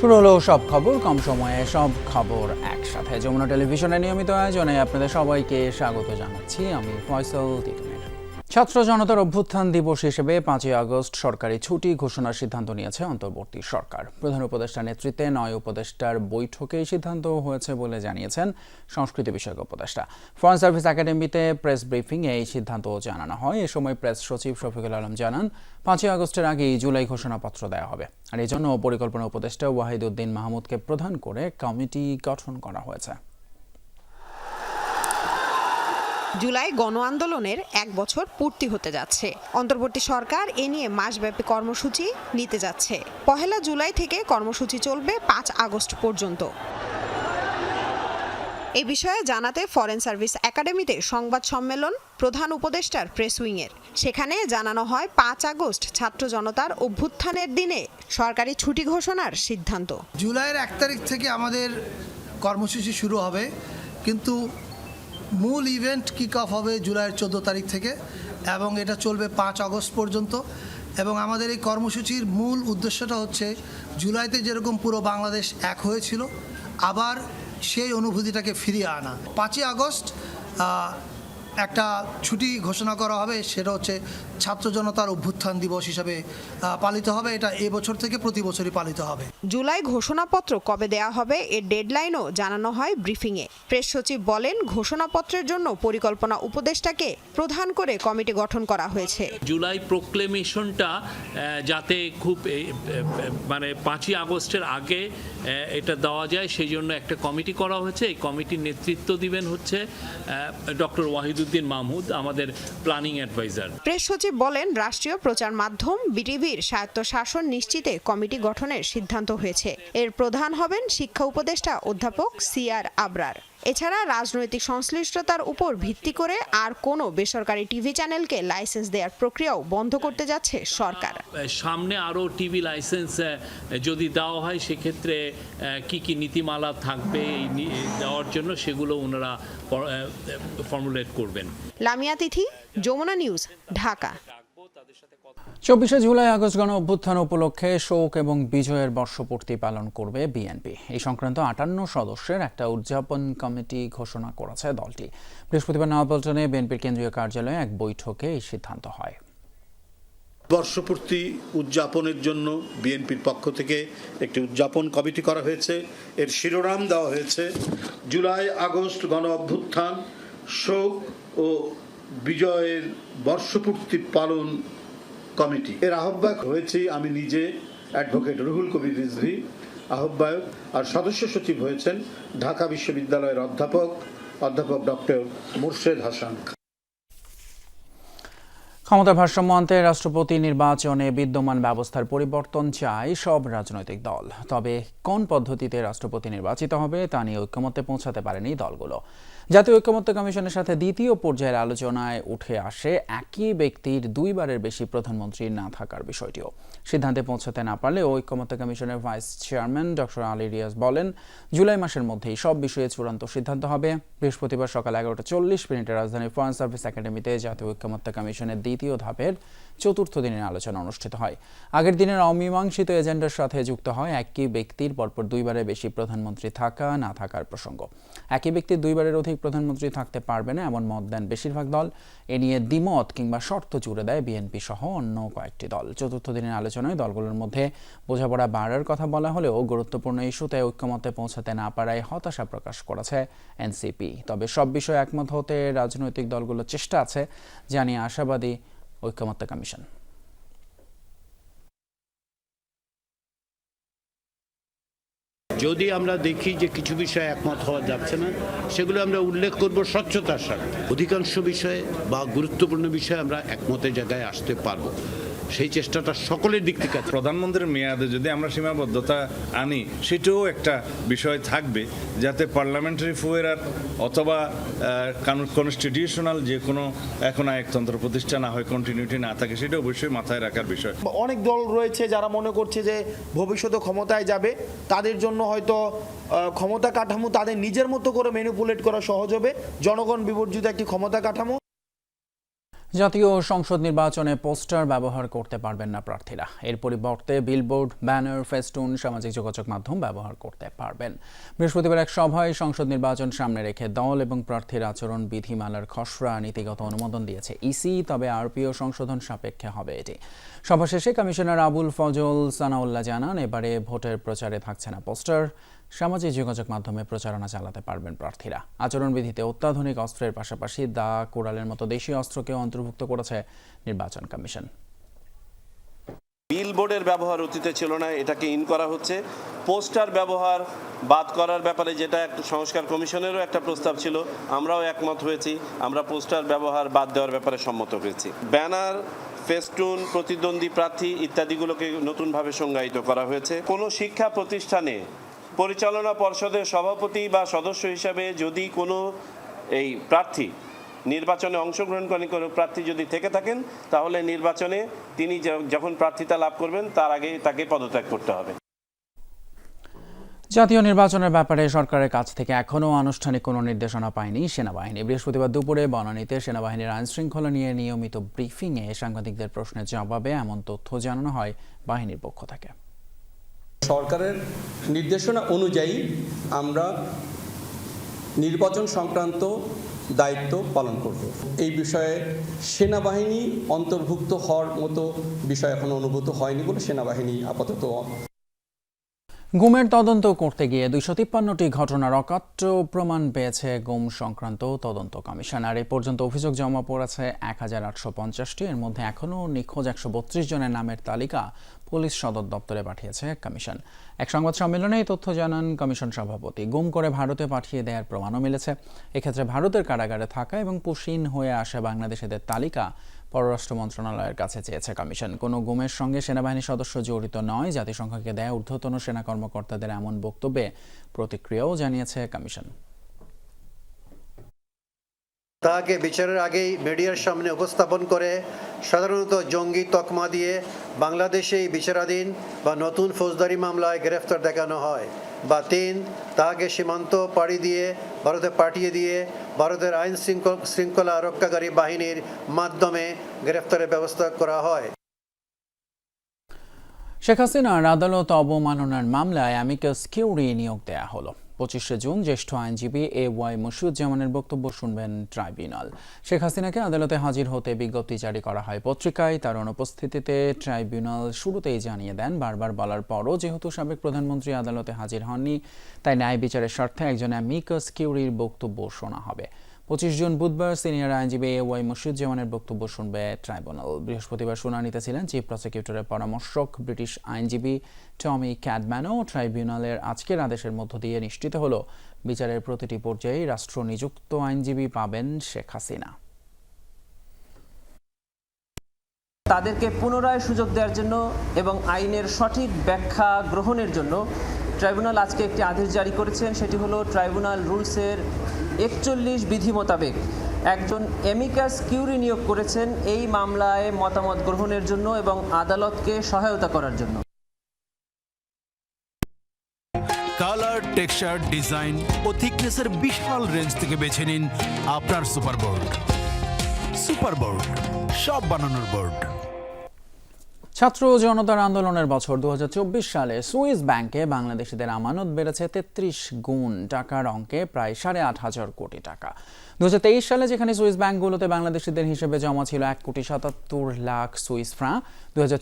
শুরু হলো সব খবর, কম সময়ে সব খবর একসাথে। যমুনা টেলিভিশনের নিয়মিত আয়োজনে আপনাদের সবাইকে স্বাগত জানাচ্ছি। আমি ফয়সল তিতুমির ছাত্র জনতার অভ্যুত্থান দিবস হিসেবে পাঁচই আগস্ট সরকারি ছুটি ঘোষণার সিদ্ধান্ত নিয়েছে অন্তর্বর্তী সরকার। প্রধান উপদেষ্টার নেতৃত্বে নয় উপদেষ্টার বৈঠকে সিদ্ধান্ত হয়েছে বলে জানিয়েছেন সংস্কৃতি বিষয়ক উপদেষ্টা। ফরেন সার্ভিস একাডেমিতে প্রেস ব্রিফিংয়ে এই সিদ্ধান্ত জানানো হয়। এ সময় প্রেস সচিব শফিকুল আলম জানান, পাঁচই আগস্টের আগেই জুলাই ঘোষণাপত্র দেওয়া হবে। আর এই জন্য পরিকল্পনা উপদেষ্টা ওয়াহিদ উদ্দিন মাহমুদকে প্রধান করে কমিটি গঠন করা হয়েছে। জুলাই গণ আন্দোলনের এক বছর পূর্তি হতে যাচ্ছে। অন্তর্বর্তী সরকার এ নিয়ে মাসব্যাপী কর্মসূচি নিতে যাচ্ছে। পহেলা জুলাই থেকে কর্মসূচি চলবে পাঁচ আগস্ট পর্যন্ত। এ বিষয়ে জানাতে ফরেন সার্ভিস একাডেমিতে সংবাদ সম্মেলন প্রধান উপদেষ্টার প্রেস উইংয়ের। সেখানে জানানো হয় পাঁচ আগস্ট ছাত্র জনতার অভ্যুত্থানের দিনে সরকারি ছুটি ঘোষণার সিদ্ধান্ত। জুলাইয়ের এক তারিখ থেকে আমাদের কর্মসূচি শুরু হবে। কিন্তু মূল ইভেন্ট কিক অফ হবে জুলাইয়ের চোদ্দ তারিখ থেকে এবং এটা চলবে পাঁচ আগস্ট পর্যন্ত। এবং আমাদের এই কর্মসূচির মূল উদ্দেশ্যটা হচ্ছে জুলাইতে যেরকম পুরো বাংলাদেশ এক হয়েছিল, আবার সেই অনুভূতিটাকে ফিরিয়ে আনা। পাঁচই আগস্ট একটা ছুটি ঘোষণা করা হবে সেটা হচ্ছে ছাত্র জনতার অভ্যুত্থান দিবস হিসাবে পালিত হবে। এটা এবছর থেকে প্রতি বছরই পালিত হবে। জুলাই ঘোষণাপত্র কবে দেয়া হবে এর ডেডলাইনও জানানো হয় ব্রিফিংয়ে। প্রেস সচিব বলেন ঘোষণাপত্রের জন্য পরিকল্পনা উপদেষ্টাকে প্রধান করে কমিটি গঠন করা হয়েছে। জুলাই প্রোক্লেমেশনটা যাতে খুব মানে পাঁচই আগস্টের আগে এটা দেওয়া যায় সেই জন্য একটা কমিটি করা হয়েছে। এই কমিটির নেতৃত্ব দিবেন হচ্ছে ডক্টর ওয়াহিদুদ্দিন মাহমুদ, আমাদের প্ল্যানিং অ্যাডভাইজার। প্রেস সচিব বলেন, রাষ্ট্রীয় প্রচার মাধ্যম বিটিভির স্বায়ত্তশাসন নিশ্চিতে কমিটি গঠনের সিদ্ধান্ত হয়েছে। এর প্রধান হবেন শিক্ষা উপদেষ্টা অধ্যাপক সিআর আবরার। এছাড়া রাজনৈতিক সংশ্লিষ্টতার উপর ভিত্তি করে আর কোনো বেসরকারি টিভি চ্যানেলকে লাইসেন্স দেওয়ার প্রক্রিয়াও বন্ধ করতে যাচ্ছে সরকার। সামনে আরও টিভি লাইসেন্স যদি দেওয়া হয় সেক্ষেত্রে কি কি নীতিমালা থাকবে দেওয়ার জন্য সেগুলো ওনারা ফর্মুলেট করবেন। লামিয়া তিথি যমুনা নিউজ ঢাকা। চব্বিশে জুলাই আগস্ট গণ অভ্যুত্থান উপলক্ষে শোক এবং বিজয়ের বর্ষপূর্তি পালন করবে বিএনপি। এই সংক্রান্ত আটান্ন সদস্যের একটা উদযাপন কমিটি ঘোষণা করেছে দলটি। বৃহস্পতিবার নয়াপল্টনে বিএনপির কেন্দ্রীয় কার্যালয়ে এক বৈঠকে এই সিদ্ধান্ত হয়। বর্ষপূর্তি উদযাপনের জন্য বিএনপির পক্ষ থেকে একটি উদযাপন কমিটি করা হয়েছে। এর শিরোনাম দেওয়া হয়েছে জুলাই আগস্ট গণ অভ্যুত্থান শোক ও বিজয়ের বর্ষপূর্তি পালন কমিটি। এর আহ্বায়ক হয়েছি আমি নিজে অ্যাডভোকেট রুহুল কবির রিজভি, আহ্বায়ক আর সদস্য সচিব হয়েছেন ঢাকা বিশ্ববিদ্যালয়ের অধ্যাপক অধ্যাপক ডক্টর মুর্শেদ হাসান। ক্ষমতা ভারসাম্য আনতে রাষ্ট্রপতি নির্বাচনে বিদ্যমান ব্যবস্থার পরিবর্তন চায় সব রাজনৈতিক দল। তবে কোন পদ্ধতিতে রাষ্ট্রপতি নির্বাচিত হবে তা নিয়ে ঐক্যমত্যে পৌঁছাতে পারেনি দলগুলো? জাতীয় ঐক্যমত্য কমিশনের সাথে দ্বিতীয় পর্যায়ের আলোচনায় উঠে আসে একই ব্যক্তির দুইবারের বেশি প্রধানমন্ত্রী না থাকার বিষয়টিও। সিদ্ধান্তে পৌঁছাতে না পারলে ঐক্যমত্য কমিশনের vice chairman doctor Ali Riaz বলেন, জুলাই মাসের মধ্যেই সব বিষয়ে চূড়ান্ত সিদ্ধান্ত হবে। বৃহস্পতিবার সকাল এগারোটা চল্লিশ মিনিটে রাজধানীর ফরেন সার্ভিস একাডেমিতে জাতীয় ঐক্যমত্য কমিশনের দ্বিতীয় ধাপের চতুর্থ দিনের আলোচনা অনুষ্ঠিত হয়। আগের দিনের অমীমাংসিত এজেন্ডার সাথে যুক্ত হয় একই ব্যক্তির, পরপর দুইবারের বেশি প্রধানমন্ত্রী থাকা না থাকার প্রসঙ্গ। একই ব্যক্তির দুইবারের অধিক প্রধানমন্ত্রী থাকতে পারবে না, এমন মত দেন বেশিরভাগ দল। এ নিয়ে দ্বিমত কিংবা শর্ত জুড়ে দেয় বিএনপি সহ অন্য কয়েকটি দল। চতুর্থ দিনের আলোচনায় দলগুলোর মধ্যে বোঝাপড়া বাড়ার কথা বলা হলেও গুরুত্বপূর্ণ ইস্যুতে ঐক্যমতে পৌঁছাতে না পারায় হতাশা প্রকাশ করেছে এনসিপি। তবে সব বিষয়ে একমত হতে রাজনৈতিক দলগুলোর চেষ্টা আছে, জানিয়ে আশাবাদী ঐক্যমত্য কমিশন যদি আমরা দেখি যে কিছু বিষয়ে একমত হওয়া যাচ্ছে না, সেগুলো আমরা উল্লেখ করব স্বচ্ছতার সাথে অধিকাংশ বিষয়ে বা গুরুত্বপূর্ণ বিষয়ে আমরা একমতের জায়গায় আসতে পারব। সেই চেষ্টাটা সকলের দিক থেকে প্রধানমন্ত্রীর মেয়াদে যদি আমরা সীমাবদ্ধতা আনি সেটাও একটা বিষয় থাকবে যাতে পার্লামেন্টারি ফুয়েরার অথবা কনস্টিটিউশনাল যে কোনো এখন আয়কতন্ত্র প্রতিষ্ঠা না হয় কন্টিনিউটি না থাকে সেটা অবশ্যই মাথায় রাখার বিষয়। অনেক দল রয়েছে যারা মনে করছে যে ভবিষ্যতে ক্ষমতায় যাবে তাদের জন্য হয়তো ক্ষমতা কাঠামো তাদের নিজের মতো করে ম্যানিপুলেট করা সহজ হবে। জনগণ বিবর্জিত একটি ক্ষমতা কাঠামো। জাতীয় সংসদ নির্বাচনে পোস্টার ব্যবহার করতে পারবেন না প্রার্থীরা। এর পরিবর্তে বিলবোর্ড ব্যানার ফেস্টুন সামাজিক যোগাযোগ মাধ্যম ব্যবহার করতে পারবেন। বৃহস্পতিবার এক সভায় সংসদ নির্বাচন সামনে রেখে দল এবং প্রার্থীর আচরণ, বিধিমালার খসড়া, নীতিগত অনুমোদন দিয়েছে ইসি, তবে আরপিও সংশোধন সাপেক্ষে হবে এটি। সভা শেষে কমিশনার আবুল ফজল সানাউল্লাহ জানান, এবারে ভোটের প্রচারে থাকছে না পোস্টার। সামাজিক যোগাযোগ মাধ্যমে প্রচারণা চালাতে পারবেন প্রার্থীরা। আচরণবিধিতে অত্যাধুনিক অস্ত্রের পাশাপাশি দা কোড়ালের মতো দেশীয় অস্ত্রকেও অন্তর্ভুক্ত করেছে নির্বাচন কমিশন। বিলবোর্ডের ব্যবহার অতীতে ছিল না, এটাকে ইন করা হচ্ছে। পোস্টার ব্যবহার বাদ করার ব্যাপারে যেটা একটা সংস্কার কমিশনেরও একটা প্রস্তাব ছিল, আমরাও একমত হয়েছি, আমরা পোস্টার ব্যবহার বাদ দেওয়ার ব্যাপারে সম্মত হয়েছি। ব্যানার, ফেস্টুন, প্রতিদ্বন্দ্বী প্রার্থী ইত্যাদিগুলোকে নতুনভাবে সংজ্ঞায়িত করা হয়েছে। কোনো শিক্ষা প্রতিষ্ঠানে পরিচালনা পর্ষদের সভাপতি বা সদস্য হিসাবে যদি কোনো এই প্রার্থী নির্বাচনে অংশগ্রহণ করেন, কোনো প্রার্থী যদি থেকে থাকেন, তাহলে নির্বাচনে তিনি যখন প্রার্থিতা লাভ করবেন, তার আগে তাকে পদত্যাগ করতে হবে। জাতীয় নির্বাচনের ব্যাপারে সরকারের কাছ থেকে এখনও আনুষ্ঠানিক কোনো নির্দেশনা পায়নি সেনাবাহিনী। বৃহস্পতিবার দুপুরে বনানীতে সেনাবাহিনীর আইন শৃঙ্খলা নিয়ে নিয়মিত ব্রিফিংয়ে সাংবাদিকদের প্রশ্নের জবাবে এমন তথ্য জানানো হয় বাহিনীর পক্ষ থেকে। সরকারের নির্দেশনা অনুযায়ী আমরা নির্বাচন সংক্রান্ত দায়িত্ব পালন করব। এই বিষয়ে সেনাবাহিনী অন্তর্ভুক্ত হওয়ার মতো বিষয় এখনও অনুভূত হয়নি বলে সেনাবাহিনী আপাতত গুমের তদন্ত করতে গিয়ে দুইশো তিপ্পান্নটি ঘটনার অকাট্য প্রমাণ পেয়েছে গুম সংক্রান্ত তদন্ত কমিশন। আর এ পর্যন্ত অভিযোগ জমা পড়েছে এক হাজার আটশো পঞ্চাশটি। এর মধ্যে এখনও নিখোঁজ একশো বত্রিশ জনের নামের তালিকা পুলিশ সদর দপ্তরে পাঠিয়েছে কমিশন। এক সংবাদ সম্মেলনে এই তথ্য জানান কমিশন সভাপতি। গুম করে ভারতে পাঠিয়ে দেওয়ার প্রমাণও মিলেছে। এক্ষেত্রে ভারতের কারাগারে থাকা এবং পুশিন হয়ে আসা বাংলাদেশিদের তালিকা পররাষ্ট্র মন্ত্রণালয়ের কাছে চেয়েছে কমিশন। কোনো গুমের সঙ্গে সেনাবাহিনীর সদস্য জড়িত নয়, জাতিসংঘকে দেয় ঊর্ধ্বতন সেনা কর্মকর্তাদের এমন বক্তব্যে প্রতিক্রিয়াও জানিয়েছে কমিশন। তাকে বিচারের আগেই মিডিয়ার সামনে উপস্থাপন করে সাধারণত জঙ্গি তকমা দিয়ে বাংলাদেশেই বিচারাধীন বা নতুন ফৌজদারি মামলায় গ্রেফতার দেখানো হয়। বা তিন তাহাকে সীমান্ত পাড়ি দিয়ে, ভারতে পাঠিয়ে দিয়ে, ভারতের আইন শৃঙ্খল- রক্ষাকারী বাহিনীর মাধ্যমে গ্রেফতারের ব্যবস্থা করা হয়। শেখ হাসিনার আদালত অবমাননার মামলায় অ্যামিকাস কিউরি নিয়োগ দেয়া হলো। পঁচিশে জুন জ্যেষ্ঠ আইনজীবী এ ওয়াই মুশিউজ্জামানের বক্তব্য শুনবেন ট্রাইব্যুনাল। শেখ হাসিনাকে আদালতে হাজির হতে বিজ্ঞপ্তি জারি করা হয় পত্রিকায়। তার অনুপস্থিতিতে ট্রাইব্যুনাল শুরুতেই জানিয়ে দেন, বারবার বলার পরও যেহেতু সাবেক প্রধানমন্ত্রী আদালতে হাজির হননি, তাই ন্যায় বিচারের স্বার্থে একজন অ্যামিকাস কিউরির বক্তব্য শোনা হবে। পঁচিশ জুন বুধবার সিনিয়র আইনজীবী এ ওয়াই মুশিউজ্জামানের বক্তব্য শুনবে ট্রাইব্যুনাল। বৃহস্পতিবার শুনানিতে ছিলেন চিফ প্রসিকিউটরের পরামর্শক ব্রিটিশ আইনজীবী টমি ক্যাডম্যানও ট্রাইব্যুনালের আজকের আদেশের মধ্য দিয়ে নিশ্চিত হল, বিচারের প্রতিটি পর্যায়ে রাষ্ট্র নিযুক্ত আইনজীবী পাবেন শেখ হাসিনা। তাদেরকে পুনরায় সুযোগ দেওয়ার জন্য এবং আইনের সঠিক ব্যাখ্যা গ্রহণের জন্য ট্রাইব্যুনাল আজকে একটি আদেশ জারি করেছেন। সেটি হলো ট্রাইব্যুনাল রুলসের একচল্লিশ বিধি মোতাবেক একজন এমিকাস কিউরি নিয়োগ করেছেন এই মামলায় মতামত গ্রহণের জন্য এবং আদালতকে সহায়তা করার জন্য। কালার, টেক্সচার, ডিজাইন ও থিকনেসের বিশাল রেঞ্জ থেকে বেছে নিন আপনার সুপার বোর্ড সুপার বোর্ড সব বানানোর বোর্ড। ছাত্র জনতার আন্দোলনের বছর দু সালে সুইস ব্যাংকে বাংলাদেশিদের আমানত বেড়েছে তেত্রিশ গুণ টাকার অঙ্কে প্রায় সাড়ে আট হাজার কোটি টাকা। দু সালে যেখানে সুইস ব্যাংকগুলোতে বাংলাদেশিদের হিসেবে জমা ছিল এক কোটি সাতাত্তর লাখ সুইস ফ্রাঁ দু হাজার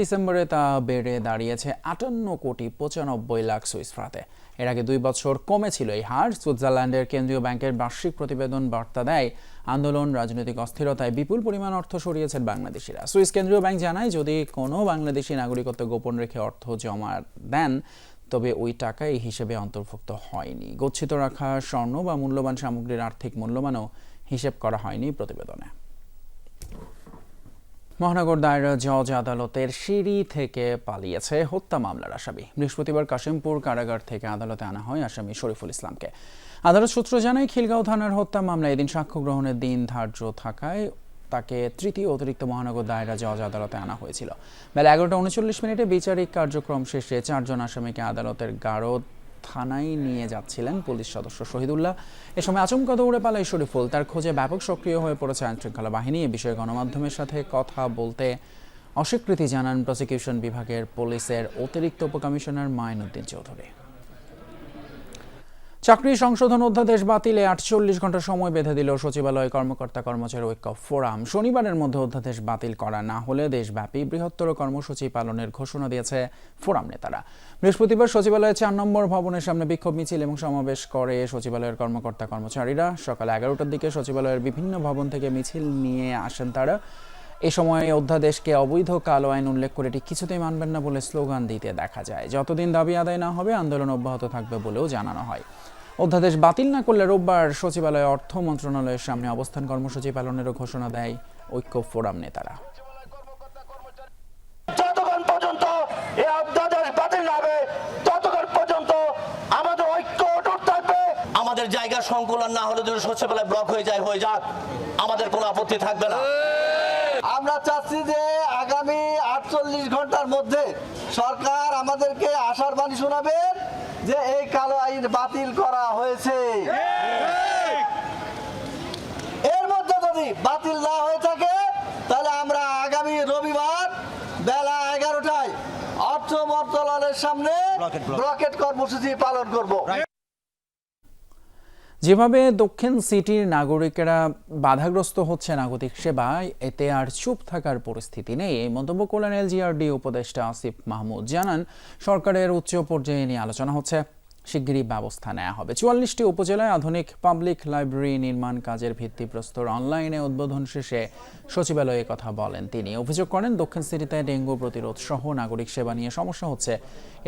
ডিসেম্বরে তা বেড়ে দাঁড়িয়েছে আটান্ন কোটি পঁচানব্বই লাখ সুইস ফ্রাঁতে। এর আগে দুই বছর কমেছিল এই হার। সুইজারল্যান্ডের কেন্দ্রীয় ব্যাংকের বার্ষিক প্রতিবেদন বার্তা দেয় আন্দোলন, রাজনৈতিক অস্থিরতায় বিপুল পরিমাণ অর্থ সরিয়েছেন বাংলাদেশিরা। সুইস কেন্দ্রীয় ব্যাংক জানায়, যদি কোনো বাংলাদেশি নাগরিকত্ব গোপন রেখে অর্থ জমা দেন, তবে ওই টাকা এই হিসেবে অন্তর্ভুক্ত হয়নি। গচ্ছিত রাখা স্বর্ণ বা মূল্যবান সামগ্রীর আর্থিক মূল্যমানও হিসেব করা হয়নি প্রতিবেদনে। মহানগর দায়রা জজ আদালতের সিঁড়ি থেকে পালিয়েছে হত্যা মামলার আসামি। বৃহস্পতিবার কাশিমপুর কারাগার থেকে আদালতে আনা হয় আসামি শরীফুল ইসলামকে। আদালত সূত্র জানায়, খিলগাঁও থানার হত্যা মামলায় এদিন সাক্ষ্য গ্রহণের দিন ধার্য থাকায় তাকে তৃতীয় অতিরিক্ত মহানগর দায়রা জজ আদালতে আনা হয়েছিল। বেলা এগারোটা উনচল্লিশ মিনিটে বিচারিক কার্যক্রম শেষে চারজন আসামিকে আদালতের গারদ থানায় নিয়ে যাচ্ছিলেন পুলিশ সদস্য শহীদুল্লাহ। এ সময় আচমকা দৌড়ে পালায় শরীফুল। তার খোঁজে ব্যাপক সক্রিয় হয়ে পড়েছে আইনশৃঙ্খলা বাহিনী। এ বিষয়ে গণমাধ্যমের সাথে কথা বলতে অস্বীকৃতি জানান প্রসিকিউশন বিভাগের পুলিশের অতিরিক্ত উপকমিশনার মাইনুদ্দিন চৌধুরী। চাকরি সংশোধন অধ্যাদেশ বাতিলে আটচল্লিশ ঘণ্টা সময় বেঁধে দিল সচিবালয় কর্মকর্তা কর্মচারী ঐক্য ফোরাম। শনিবারের মধ্যে অধ্যাদেশ বাতিল করা না হলে দেশব্যাপী বৃহত্তর কর্মসূচি পালনের ঘোষণা দিয়েছে ফোরাম নেতারা। বৃহস্পতিবার সচিবালয়ের চার নম্বর ভবনের সামনে বিক্ষোভ মিছিল এবং সমাবেশ করে সচিবালয়ের কর্মকর্তা কর্মচারীরা। সকাল এগারোটার দিকে সচিবালয়ের বিভিন্ন ভবন থেকে মিছিল নিয়ে আসেন তারা। এ সময় অধ্যাদেশকে অবৈধ কালো আইন উল্লেখ করে এটি কিছুতেই মানবেন না বলে স্লোগান দিতে দেখা যায়। যতদিন দাবি আদায় না হবে আন্দোলন অব্যাহত থাকবে বলেও জানানো হয়। অধ্যাদেশ বাতিল না করলে রোববার সচিবালয়ে অর্থ মন্ত্রণালয়ের সামনে অবস্থান কর্মসূচি পালনেরও ঘোষণা দেয় ঐক্য ফোরাম নেতারা। যতক্ষণ পর্যন্ত এই অধ্যাদেশ বাতিল না হবে ততক্ষণ পর্যন্ত আমাদের ঐক্য থাকবে। আমাদের জায়গা সংকুলন না হলে যদি সচিবালয় ব্লক হয়ে যায় হয়ে যাক। আমাদের কোনো আপত্তি থাকবে না। আমরা চাচ্ছি যে আগামী আটচল্লিশ ঘণ্টার মধ্যে সরকার আমাদেরকে আশার বাণী শোনাবেন যে এই কালো আইন বাতিল করা হয়েছে। এর মধ্যে যদি বাতিল না হয়ে থাকে তাহলে আমরা আগামী রবিবার বেলা এগারোটায় অর্থ মন্ত্রণালয়ের সামনে ব্লকেট কর্মসূচি পালন করব। যেভাবে দক্ষিণ সিটির নাগরিকেরা বাধাগ্রস্ত হচ্ছে নাগরিক সেবায়, এতে আর চুপ থাকার পরিস্থিতি নেই। এই মন্তব্য করলেন এলজিআরডি উপদেষ্টা আসিফ মাহমুদ। জানান, সরকারের উচ্চ পর্যায়ে নিয়ে আলোচনা হচ্ছে। শিগগিরই ব্যবস্থা নেওয়া হবে। চুয়াল্লিশটি উপজেলায় আধুনিক পাবলিক লাইব্রেরি নির্মাণ কাজের ভিত্তিপ্রস্তর অনলাইনে উদ্বোধন শেষে সচিবালয়ে কথা বলেন তিনি। অভিযোগ করেন, দক্ষিণ সিটিতে ডেঙ্গু প্রতিরোধ সহ নাগরিক সেবা নিয়ে সমস্যা হচ্ছে।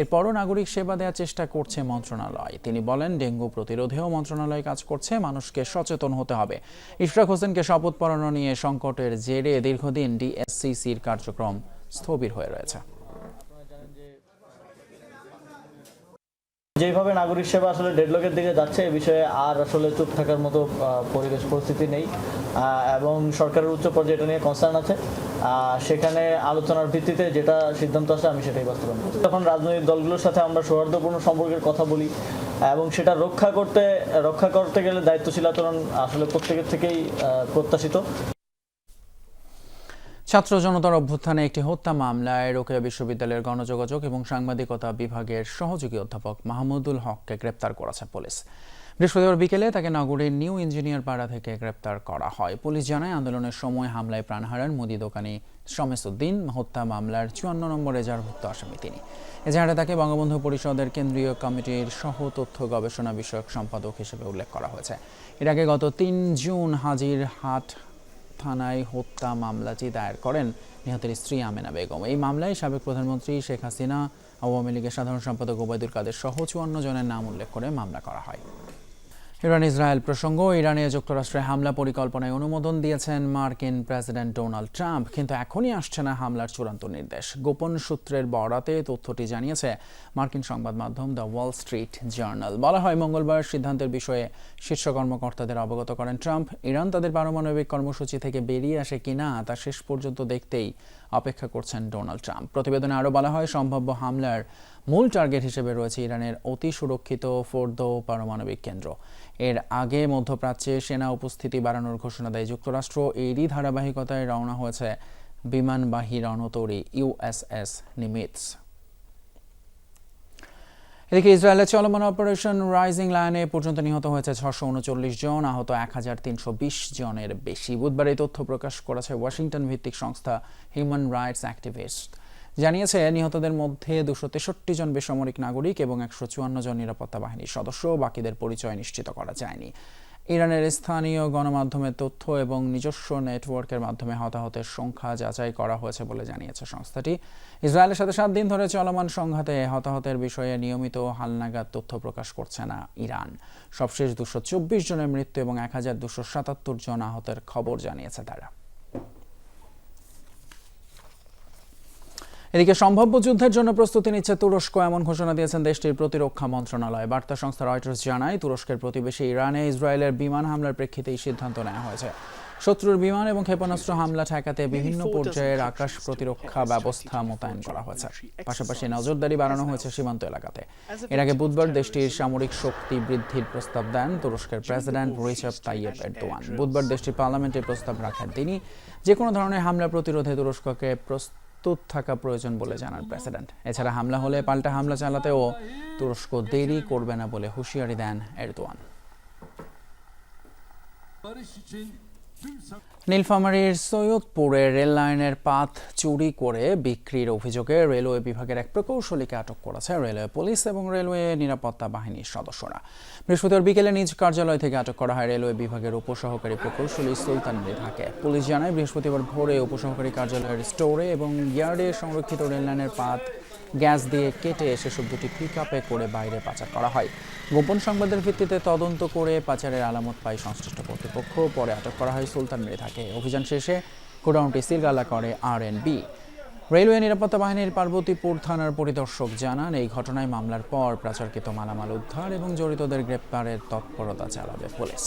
এরপরও নাগরিক সেবা দেওয়ার চেষ্টা করছে মন্ত্রণালয়। তিনি বলেন, ডেঙ্গু প্রতিরোধেও মন্ত্রণালয় কাজ করছে, মানুষকে সচেতন হতে হবে। ইশরাক হোসেনকে শপথ পড়ানো নিয়ে সংকটের জেরে দীর্ঘদিন ডিএসসিসির কার্যক্রম স্থবির হয়ে রয়েছে। যেভাবে নাগরিক সেবা আসলে ডেডলকের দিকে যাচ্ছে, এ বিষয়ে আর আসলে চুপ থাকার মতো পরিবেশ পরিস্থিতি নেই। এবং সরকারের উচ্চ পর্যায়ে এটা নিয়ে কনসার্ন আছে। সেখানে আলোচনার ভিত্তিতে যেটা সিদ্ধান্ত আসে, আমি সেটাই বাস্তবায়ন করছি। তখন রাজনৈতিক দলগুলোর সাথে আমরা সৌহার্দ্যপূর্ণ সম্পর্কের কথা বলি, এবং সেটা রক্ষা করতে রক্ষা করতে গেলে দায়িত্বশীল আচরণ আসলে প্রত্যেকের থেকেই প্রত্যাশিত। ছাত্র জনতার অভ্যুত্থানে একটি হত্যা মামলায় রোকেয়া বিশ্ববিদ্যালয়ের গণযোগাযোগ এবং সাংবাদিকতা বিভাগের সহযোগী অধ্যাপক মাহমুদুল হককে গ্রেপ্তার করেছে পুলিশ। বৃহস্পতিবার বিকেলে তাকে নগরীর নিউ ইঞ্জিনিয়ার পাড়া থেকে গ্রেপ্তার করা হয়। পুলিশ জানায়, আন্দোলনের সময় হামলায় প্রাণ হারান মুদি দোকানি শমেসুদ্দিন। হত্যা মামলার চুয়ান্ন নম্বর রেজার্ভুক্ত আসামি তিনি। এজাহারে তাকে বঙ্গবন্ধু পরিষদের কেন্দ্রীয় কমিটির সহ তথ্য গবেষণা বিষয়ক সম্পাদক হিসেবে উল্লেখ করা হয়েছে। এর আগে গত তিন জুন হাজির হাট থানায় হত্যা মামলাটি দায়ের করেন নিহতের স্ত্রী আমেনা বেগম। এই মামলায় সাবেক প্রধানমন্ত্রী শেখ হাসিনা, আওয়ামী লীগের সাধারণ সম্পাদক ওবায়দুল কাদের সহ চুয়ান্ন জনের নাম উল্লেখ করে মামলা করা হয়। ইরান ইসরায়েল প্রসঙ্গ, ইরানে যুক্তরাষ্ট্রে হামলা পরিকল্পনায় অনুমোদন দিয়েছেন মার্কিন প্রেসিডেন্ট ডোনাল্ড ট্রাম্প, কিন্তু এখনই আসছে না হামলার চূড়ান্ত নির্দেশ। গোপন সূত্রের বরাতে তথ্যটি জানিয়েছে মার্কিন সংবাদ মাধ্যম দ্য ওয়াল স্ট্রিট জার্নাল। বলা হয়, মঙ্গলবার সিদ্ধান্তের বিষয়ে শীর্ষ কর্মকর্তাদের অবগত করেন ট্রাম্প, ইরান তাদের পারমাণবিক কর্মসূচি থেকে বেরিয়ে আসে কিনা তা শেষ পর্যন্ত দেখতেই অপেক্ষা করছেন ডোনাল্ড ট্রাম্প। প্রতিবেদনে আরও বলা হয়, সম্ভাব্য হামলার মূল টার্গেট হিসেবে রয়েছে ইরানের অতি সুরক্ষিত ফোর্দো পারমাণবিক কেন্দ্র। এর আগে মধ্যপ্রাচ্যে সেনা উপস্থিতি বাড়ানোর ঘোষণা দেয় যুক্তরাষ্ট্র। এরই ধারাবাহিকতায় রওনা হয়েছে বিমানবাহী রণতরী ইউএসএস নিমিটস। এদিকে ইসরায়েলের চলমান অপারেশন রাইজিং লায়নে পর্যন্ত নিহত হয়েছে ছশো উনচল্লিশ জন, আহত এক হাজার তিনশো বিশ জনের বেশি। বুধবার এই তথ্য প্রকাশ করেছে ওয়াশিংটন ভিত্তিক সংস্থা হিউম্যান রাইটস অ্যাক্টিভিস্ট। জানিয়েছে, নিহতদের মধ্যে দুশো তেষট্টি জন বেসামরিক নাগরিক এবং একশো চুয়ান্ন জন নিরাপত্তা বাহিনীর সদস্য, বাকিদের পরিচয় নিশ্চিত করা যায়নি। ইরানের স্থানীয় গণমাধ্যমের তথ্য এবং নিজস্ব নেটওয়ার্কের মাধ্যমে হতাহতের সংখ্যা যাচাই করা হয়েছে বলে জানিয়েছে সংস্থাটি। ইসরায়েলের সাথে সাত দিন ধরে চলমান সংঘাতে হতাহতের বিষয়ে নিয়মিত হালনাগাদ তথ্য প্রকাশ করছে না ইরান। সবশেষ দুশো চব্বিশ জনের মৃত্যু এবং এক হাজার দুশো সাতাত্তর জন আহতের খবর জানিয়েছে তারা। এদিকে সম্ভাব্য যুদ্ধের জন্য প্রস্তুতি নিচ্ছে তুরস্ক এমন ঘোষণা দিয়েছেন দেশটির প্রতিরক্ষা মন্ত্রণালয়। বার্তা সংস্থা রয়টার্স জানায় তুরস্কের প্রতিবেশী ইরানে ইসরায়েলের বিমান হামলার প্রেক্ষিতে এই সিদ্ধান্ত নেওয়া হয়েছে। শত্রুর বিমান এবং ক্ষেপণাস্ত্র হামলা ঠেকাতে বিভিন্ন পর্যায়ের আকাশ প্রতিরক্ষা ব্যবস্থা মোতায়েন করা হয়েছে। পাশাপাশি নজরদারি বাড়ানো হয়েছে সীমান্ত এলাকাতে। এর আগে বুধবার দেশটির সামরিক শক্তি বৃদ্ধির প্রস্তাব দেন তুরস্কের প্রেসিডেন্ট রিসেপ তাইয়েব এরদোয়ান। বুধবার দেশটির পার্লামেন্টে প্রস্তাব রাখেন তিনি। যে কোনো ধরনের হামলা প্রতিরোধে তুরস্ককে প্রস্তুত থাকা প্রয়োজন বলে জানান প্রেসিডেন্ট। এছাড়া হামলা হলে পাল্টা হামলা চালাতেও তুরস্ক দেরি করবে না বলে হুঁশিয়ারি দেন এরদোয়ান। নীলফামারীর সৈয়দপুরে রেল লাইনের পাত চুরি করে বিক্রির অভিযোগে রেলওয়ে বিভাগের এক প্রকৌশলীকে আটক করেছে রেলওয়ে পুলিশ এবং রেলওয়ে নিরাপত্তা বাহিনীর সদস্যরা। বৃহস্পতিবার বিকেলে নিজ কার্যালয় থেকে আটক করা হয় রেলওয়ে বিভাগের উপসহকারী প্রকৌশলী সুলতান মৃধাকে পুলিশ জানায়, বৃহস্পতিবার ভোরে উপসহকারী কার্যালয়ের স্টোরে এবং ইয়ার্ডে সংরক্ষিত রেল লাইনের পাত গ্যাস দিয়ে কেটে সেসব দুটি পিক আপে করে বাইরে পাচার করা হয়। গোপন সংবাদের ভিত্তিতে তদন্ত করে পাচারের আলামত পায় সংশ্লিষ্ট কর্তৃপক্ষ। পরে আটক করা হয় সুলতান মৃধাকে অভিযান শেষে গোডাউনটি সিলগালা করে আর রেলওয়ে নিরাপত্তা বাহিনীর পার্বতীপুর থানার পরিদর্শক জানান, এই ঘটনায় মামলার পর প্রাচারকৃত মালামাল উদ্ধার এবং জড়িতদের গ্রেপ্তারের তৎপরতা চালাবে পুলিশ।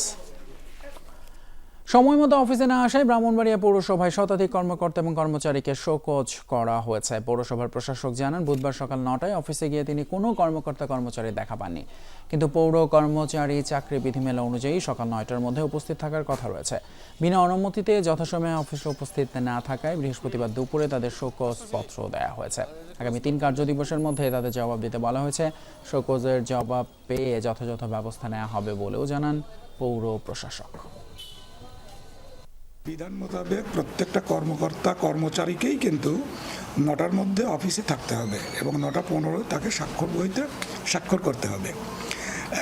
সময় মতো অফিসে না আসায় ব্রাহ্মণবাড়িয়া পৌরসভায় শতাধিক কর্মকর্তা এবং কর্মচারীকে শোকজ করা হয়েছে। পৌরসভার প্রশাসক জানান, বুধবার সকাল নটায় অফিসে গিয়ে তিনি কোনো কর্মকর্তা কর্মচারী দেখা পাননি। কিন্তু পৌর কর্মচারী চাকরি বিধিমেলা অনুযায়ী সকাল নয়টার মধ্যে উপস্থিত থাকার কথা রয়েছে। বিনা অনুমতিতে যথাসময়ে অফিসে উপস্থিত না থাকায় বৃহস্পতিবার দুপুরে তাদের শোকজ পত্র দেওয়া হয়েছে। আগামী তিন কার্য দিবসের মধ্যে তাদের জবাব দিতে বলা হয়েছে। শোকজের জবাব পেয়ে যথাযথ ব্যবস্থা নেওয়া হবে বলেও জানান পৌর প্রশাসক। বিধান মোতাবেক প্রত্যেকটা কর্মকর্তা, কর্মচারীকেই কিন্তু নটার মধ্যে অফিসে থাকতে হবে এবং নটা পনেরো তাকে স্বাক্ষর বইতে স্বাক্ষর করতে হবে।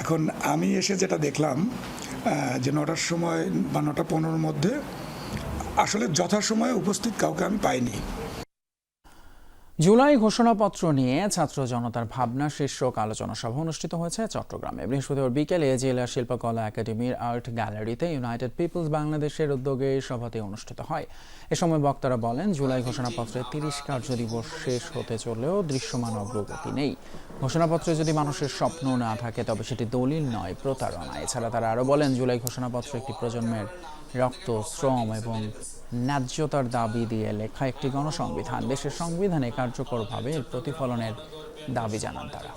এখন আমি এসে যেটা দেখলাম যে নটার সময় বা নটা পনেরোর মধ্যে আসলে যথাসময়ে উপস্থিত কাউকে আমি পাইনি। জুলাই ঘোষণাপত্র নিয়ে ছাত্র জনতার ভাবনা শীর্ষক আলোচনা সভা অনুষ্ঠিত হয়েছে চট্টগ্রামে। বৃহস্পতিবার বিকেলে জেলা শিল্পকলা একাডেমির আর্ট গ্যালারিতে ইউনাইটেড পিপলস বাংলাদেশের উদ্যোগে সভাতে অনুষ্ঠিত হয়। এ সময় বক্তারা বলেন, জুলাই ঘোষণাপত্রে তিরিশ কার্য দিবস শেষ হতে চলেও দৃশ্যমান অগ্রগতি নেই। ঘোষণাপত্রে যদি মানুষের স্বপ্ন না থাকে, তবে সেটি দলিল নয়, প্রতারণা। এছাড়া তারা আরও বলেন, জুলাই ঘোষণাপত্র একটি প্রজন্মের রক্ত, শ্রম এবং ন্যায্যতার দাবি দিয়ে লেখা একটি গণসংবিধান। দেশের সংবিধানে কার্যকরভাবে এর প্রতিফলনের দাবি জানান তারা।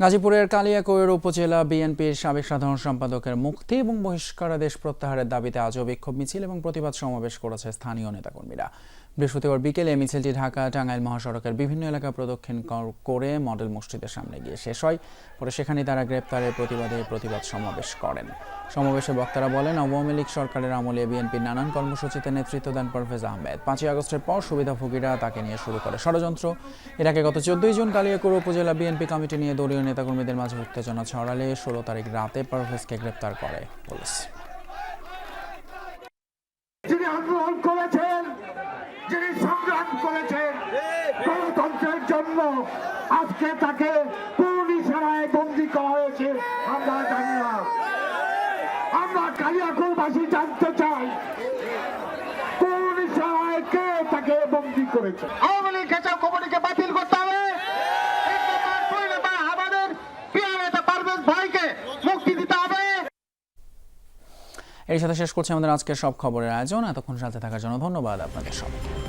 গাজীপুরের কালিয়াকৈর উপজেলা বিএনপির সাবেক সাধারণ সম্পাদকের মুক্তি এবং বহিষ্কারাদেশ প্রত্যাহারের দাবিতে আজও বিক্ষোভ মিছিল এবং প্রতিবাদ সমাবেশ করেছে স্থানীয় নেতাকর্মীরা। বৃহস্পতিবার বিকেলে মিছিলটি ঢাকা টাঙ্গাইল মহাসড়কের বিভিন্ন এলাকা প্রদক্ষিণ করে মডেল মসজিদের সামনে গিয়ে শেষ হয়। পরে সেখানে তারা গ্রেপ্তারের প্রতিবাদে প্রতিবাদ সমাবেশ করেন। সমাবেশে বক্তারা বলেন, আওয়ামী লীগ সরকারের আমলে বিএনপির নানান কর্মসূচিতে নেতৃত্ব দেন পারভেজ আহমেদ। পাঁচই আগস্টের পর সুবিধাভোগীরা তাকে নিয়ে শুরু করে ষড়যন্ত্র। এর আগে গত চোদ্দই জুন কালিয়াকুর উপজেলা বিএনপি কমিটি নিয়ে দলীয় নেতাকর্মীদের মাঝে উত্তেজনা ছড়ালে ষোলো তারিখ রাতে পারভেজকে গ্রেপ্তার করে পুলিশ। করেছেন যিনি সংগ্রাম করেছেন গণতন্ত্রের জন্য আজকে তাকে পুলিশেরায় বন্দি করা হয়েছে। আমরা জানি না আমরা কালিয়াকুরবাসী জানতে চাই পুলিশেরায় কে তাকে বন্দি করেছে? আওয়ামী লীগ খেঁচাও কমিটিকে বাতিল করতে হবে। আমাদের প্রিয় নেতা পারভেজ ভাইকে মুক্তি দিতে হবে এর সাথে শেষ করছি আমাদের আজকের সব খবরের আয়োজন। এতক্ষণ সাথে থাকার জন্য ধন্যবাদ আপনাদের সবাইকে।